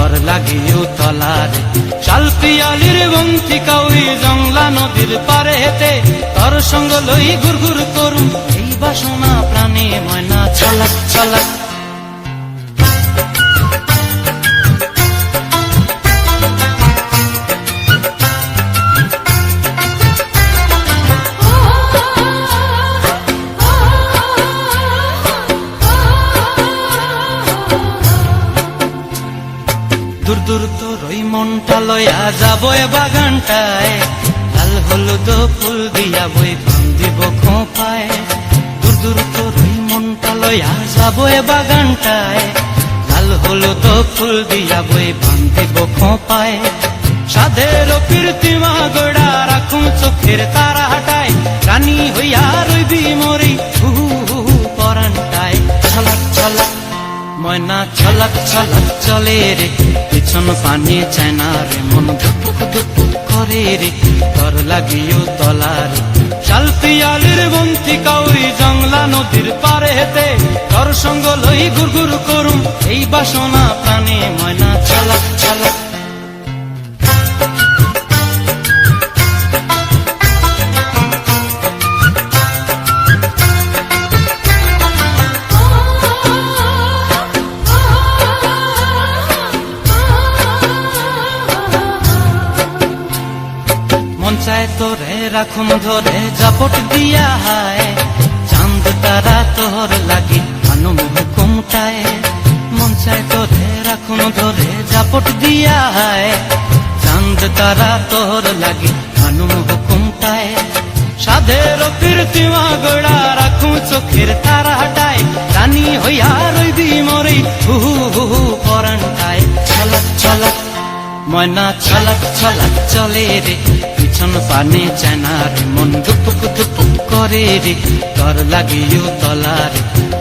তর লাগিও তলার। চাল পিয়ালির বন্তিকা ওই জংলা নদীর পারে হেতে তর সঙ্গ লই ঘুর ঘুর করুম। এই বাসনা প্রাণে ময়না ছলক ছলক দূর দূর তোর ওই মনটা লয়া যাব এ বাগানটায়। লাল হলুদ ফুল দিয়া বই পান দিব খোঁপায়। দূর দূর তোর ওই মনটা লয়া যাব এ বাগানটায়। লাল হলুদ ফুল দিয়া বই পান দিব খোঁপায়। সাধের কীর্তিমা গোড়া রাখুন চোখের তারা হাটায়। রানী হইয়া রইবি মরি হু হু হু হু পরানটায়। ছলক ছলক, ময়না, ছলক ছলক, চলে রে। পিছন পানি চায় না রে মন ধুপুক ধুপুক করে রে তর লাগিও তলা রে শাল পিয়ালির বন্তি কাউরি জংলা নদীর পারে হেতে তর সঙ্গ লই গুরগুর করুম এই বাসনা প্রাণে ময়না চালা ছলক মন চায় তোরে, রাখুন ধরে, জাপট দিয়া হায়। চাঁদ, তারা তোর লাগি আনুম হুকুমটায় মন চায় তোরে, রাখুন ধরে, জাপট দিয়া হায়। চাঁদ, তারা তোর লাগি আনুম হুকুমটায় সাধের কীর্তিমা গোড়া রাখুন চোখের তারা হাটায় রানী হইয়া রইবি মরি হু হু হু হু পরানটায়। ছলক ছলক, ময়না, ছলক ছলক, চলে রে পিছন পানে চেনার মন দুপুক দুপুক করে রে তর লাগিও তলার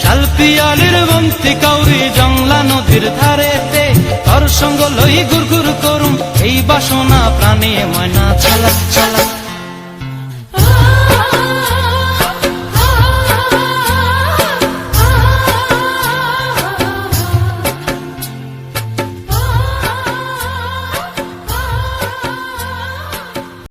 শাল পিয়ালির বন্তি কাউরি জংলা নদীর ধারেতে, তর সঙ্গ লই গুরগুর করুম, এই বাসনা প্রাণে ময়না ছালা ছলক